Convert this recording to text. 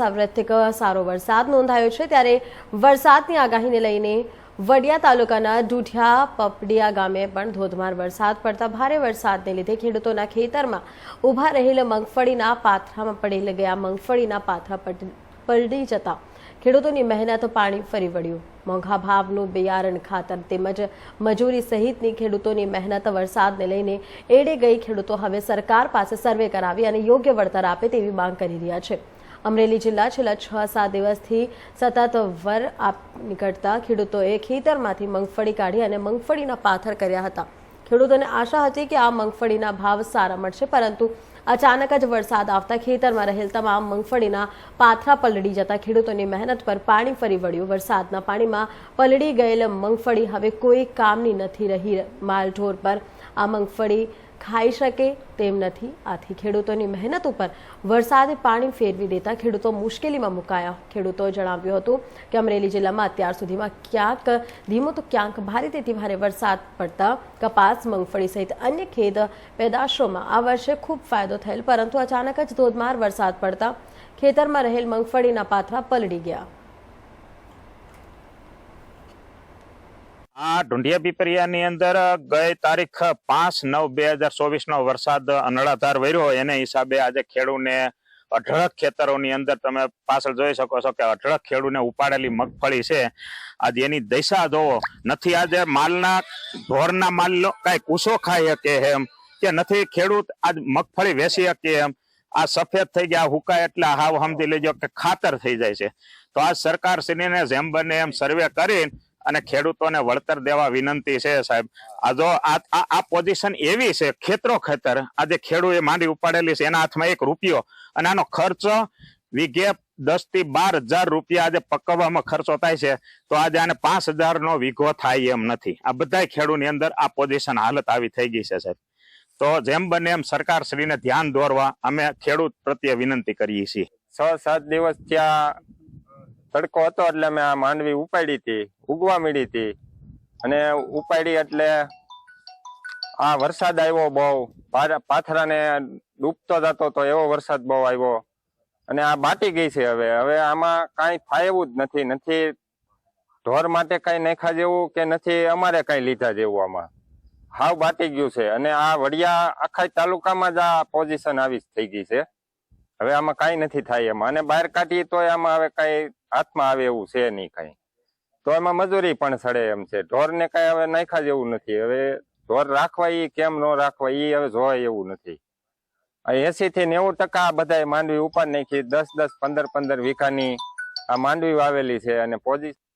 સાર્વત્રિક સારો વરસાદ નોંધાયો છે. ત્યારે વરસાદની આગાહીને લઈને વડિયા તાલુકાના ડુઢિયા પપડિયા ગામે પણ ધોધમાર વરસાદ પડતા ભારે વરસાદને લીધે ખેડૂતોના ખેતરમાં ઊભા રહેલ મગફળીના પાથરામાં પડેલ ગયા મગફળીના પાથરા પલડી જતા ખેડૂતોની મહેનત પાણી ફરી વળ્યું. મોંઘા ભાવનું બિયારણ ખાતર તેમજ મજૂરી સહિતની ખેડૂતોની મહેનત વરસાદને લઈને એડે ગઈ ખેડૂતો હવે સરકાર પાસે સર્વે કરાવી અને યોગ્ય વળતર આપે તેવી માંગ કરી રહ્યા છે. અમરેલી જિલ્લા છેલ્લા છ સાત દિવસથી સતત વર આપ નીકળતા ખેડૂતોએ ખેતરમાંથી મગફળી કાઢી અને મગફળીના પાથર કર્યા હતા. ખેડૂતોને આશા હતી કે આ મગફળીના ભાવ સારા મળશે, પરંતુ અચાનક જ વરસાદ આવતા ખેતરમાં રહેલ તમામ મગફળીના પાથરા પલળી જતા ખેડૂતોની મહેનત પર પાણી ફરી વળ્યું. વરસાદના પાણીમાં પલળી ગયેલ મગફળી હવે કોઈ કામની નથી રહી. માલઢોર પર આ મગફળી ખાઈ શકે તેમ નથી. આથી ખેડૂતોની મહેનત ઉપર વરસાદે પાણી ફેરવી દેતા ખેડૂતો મુશ્કેલીમાં મુકાયા. ખેડૂતોએ જણાવ્યું હતું કે અમરેલી જિલ્લામાં અત્યાર સુધીમાં ક્યાંક ધીમો તો ક્યાંક ભારે તેથી ભારે વરસાદ પડતા કપાસ, મગફળી સહિત અન્ય ખેત પેદાશોમાં આ વર્ષે ખૂબ ફાયદો થયેલ, પરંતુ અચાનક જ ધોધમાર વરસાદ પડતા ખેતરમાં રહેલ મગફળીના પાથરા પલળી ગયા. આ ઢુંઢિયા પીપરિયાની અંદર ગઈ તારીખ પાંચ નવ બે હજાર ચોવીસ નો વરસાદ અનળાધાર વર્યો એને હિસાબે આજે ખેડૂને અઢળક ખેતરોની અંદર તમે પાછળ જોઈ શકો છો કે અઢળક ખેડૂને ઉપાડેલી મગફળી છે. આજે એની દશા જોવો. નથી આજે માલના ઢોરના માલ કઈ કુસો ખાઈ શકે એમ કે નથી ખેડૂત આજ મગફળી વેચી શકે એમ. આ સફેદ થઈ ગયા હુકા એટલે હાવ સમજી લેજો કે ખાતર થઈ જાય છે. તો આ સરકાર શ્રીને જેમ બને એમ સર્વે કરી અને ખેડૂતોને વળતર દેવા વિનંતી છે, સાહેબ. આ જો આ પોઝિશન એવી છે, ખેતરો ખેતર. આજે ખેડૂએ માંડી ઉપાડેલી છે, એના હાથમાં એક રૂપિયો. અને આનો ખર્ચ વિઘે દસથી બાર હજાર રૂપિયા આજે પકવવામાં ખર્ચો થાય છે. તો આજે આને પાંચ હજાર નો વીઘો થાય એમ નથી. આ બધા ખેડૂની અંદર આ પોઝિશન હાલત આવી થઈ ગઈ છે, સાહેબ. તો જેમ બને એમ સરકાર શ્રીને ધ્યાન દોરવા અમે ખેડૂત પ્રત્યે વિનંતી કરીએ છીએ. છ સાત દિવસ ત્યાં તડકો હતો એટલે મેં આ માંડવી ઉપાડી હતી, ઉગવા મીડી હતી. અને ઉપાડી એટલે આ વરસાદ આવ્યો બહુ. પાથરાને ડૂબતો જતો તો એવો વરસાદ બહુ આવ્યો. અને આ બાટી ગઈ છે હવે. હવે આમાં કાંઈ થાય એવું જ નથી. નથી ઢોર માટે કાંઈ નાખ્યા જેવું કે નથી અમારે કાંઈ લીધા જેવું આમાં. હાવ બાટી ગયું છે. અને આ વડિયા આખા તાલુકામાં જ આ પોઝિશન આવી થઈ ગઈ છે. હવે આમાં કાંઈ નથી થાય એમાં. અને બહાર કાઢીએ તો આમાં હવે કાંઈ હાથમાં આવે એવું છે નહીં કાંઈ. તો એમાં મજૂરી પણ સડે એમ છે. ઢોરને કાંઈ હવે નાખ્યા જેવું નથી. હવે ઢોર રાખવા ઈ કેમ ન રાખવા ઈ હવે જોવાય એવું નથી. એસી થી નેવું ટકા બધા માંડવી ઉપાડ નાખી. દસ દસ પંદર પંદર વીઘાની આ માંડવી વાવેલી છે અને પોઝિશન